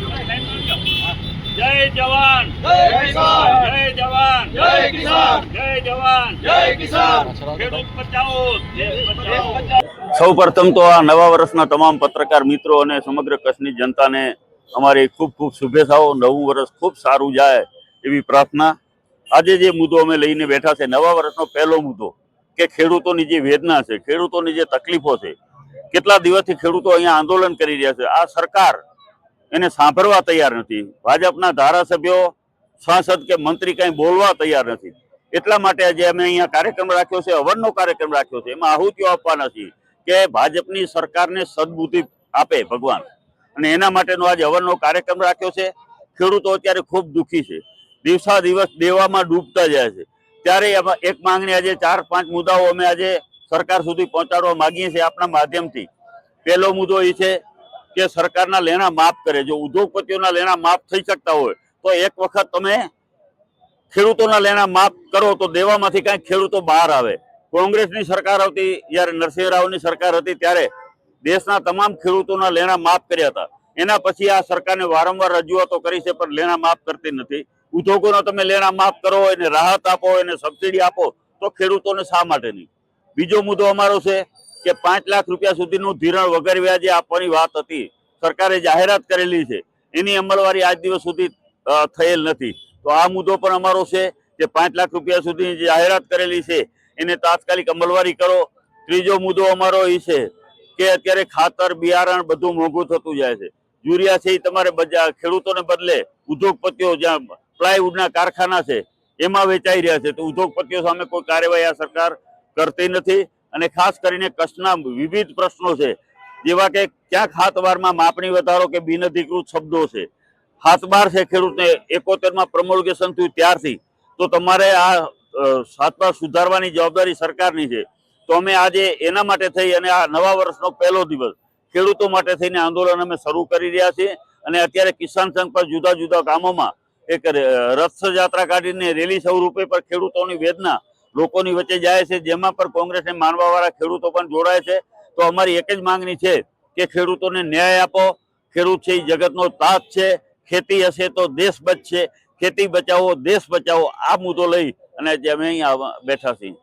જય જવાન. જય કિસાન. જય જવાન. જય કિસાન. જય જવાન. જય કિસાન. ખેડૂત બચાવો. દેશ બચાવો. સૌ પ્રથમ તો આ નવા વર્ષના તમામ પત્રકાર મિત્રો અને સમગ્ર કચ્છની જનતાને અમારી ખૂબ ખૂબ શુભેચ્છાઓ. નવું વર્ષ ખૂબ સારું જાય એવી પ્રાર્થના. આજે જે મુદ્દો અમે લઈને બેઠા છે નવા વર્ષનો પહેલો મુદ્દો કે ખેડૂતોની જે વેદના છે ખેડૂતોની જે તકલીફો છે કેટલા દિવસથી ખેડૂતો અહીંયા આંદોલન કરી રહ્યા છે. આ સરકાર એને સાંભળવા તૈયાર નથી. ભાજપના ધારાસભ્યો, સાંસદ કે મંત્રી કંઈ બોલવા તૈયાર નથી. એટલા માટે આજે અમે અહીંયા કાર્યક્રમ રાખ્યો છે, અવરનો કાર્યક્રમ રાખ્યો છે. એમાં આહુતિઓ આપવાના નથી કે ભાજપની સરકારને સદબુદ્ધિ આપે ભગવાન. અને એના માટેનો આજે અવરનો કાર્યક્રમ રાખ્યો છે. ખેડૂતો અત્યારે ખૂબ દુઃખી છે. દિવસા દિવસ દેવામાં ડૂબતા જાય છે. ત્યારે એક માંગણી આજે ચાર પાંચ મુદ્દાઓ અમે આજે સરકાર સુધી પહોંચાડવા માંગીએ છીએ આપણા માધ્યમથી. પહેલો મુદ્દો એ છે કે સરકારના લેણા માફ કરે. જો ઉદ્યોગપતિઓના લેણા માફ થઈ શકતા હોય, તો એક વખત તમે ખેડૂતોના લેણા માફ કરો તો દેવામાંથી કાંઈ ખેડૂતો બહાર આવે. કોંગ્રેસની સરકાર હતી જ્યારે નરસિંહ રાવની સરકાર હતી, ત્યારે દેશના તમામ ખેડૂતોના લેણા માફ કર્યા હતા. એના પછી આ સરકારને વારંવાર રજૂઆતો કરી છે, પણ લેણા માફ કરતી નથી. ઉદ્યોગોનો તમે લેણા માફ કરો એને રાહત આપો એને સબસિડી આપો, તો ખેડૂતોને શા માટે નહીં? બીજો મુદ્દો અમારો છે કે પાંચ લાખ રૂપિયા સુધીનું ધિરાણ વગર વ્યાજે આપવાની વાત હતી. સરકારે જાહેરાત કરેલી છે. એની અમલવારી આજ દિવસ સુધી થયેલ નથી. તો આ મુદ્દો પણ અમારો છે કે પાંચ લાખ રૂપિયા સુધીની જાહેરાત કરેલી છે, એને તાત્કાલિક અમલવારી કરો. ત્રીજો મુદ્દો અમારો એ છે કે અત્યારે ખાતર, બિયારણ બધું મોંઘું થતું જાય છે. યુરિયા છે એ તમારે ખેડૂતોને બદલે ઉદ્યોગપતિઓ જ્યાં પ્લાયવુડના કારખાના છે, એમાં વેચાઈ રહ્યા છે. તો ઉદ્યોગપતિઓ સામે કોઈ કાર્યવાહી આ સરકાર કરતી નથી. અને ખાસ કરીને કચ્છના વિવિધ પ્રશ્નો છે. જેવા કે ક્યાંક હાથબારમાં માપણી વધારો કે બિનઅધિકૃત શબ્દો છે. હાથબાર છે ખેડૂતને એકોતેરમાં પ્રમોલગેશન થયું ત્યારથી. તો તમારે આ હાથબાર સુધારવાની જવાબદારી સરકારની છે. તો અમે આજે એના માટે થઈ અને આ નવા વર્ષનો પહેલો દિવસ. ખેડૂતો માટે થઈને આંદોલન અમે શરૂ કરી રહ્યા છીએ. અને અત્યારે કિસાન સંઘ પર જુદા જુદા ગામોમાં એક રથયાત્રા કાઢીને રેલી સ્વરૂપે પર ખેડૂતોની વેદના લોકોની વચ્ચે જાય છે, જેમાં પણ કોંગ્રેસને માનવાવાળા ખેડૂતો પણ જોડાય છે, તો અમારી એક જ માંગણી છે કે ખેડૂતોને ન્યાય આપો. ખેડૂત છે, એ જગતનો તાત છે, ખેતી હશે તો દેશ બચશે, ખેતી બચાવો, દેશ બચાવો, આ મુદ્દો લઈ અને આજે અમે અહીંયા બેઠા છીએ.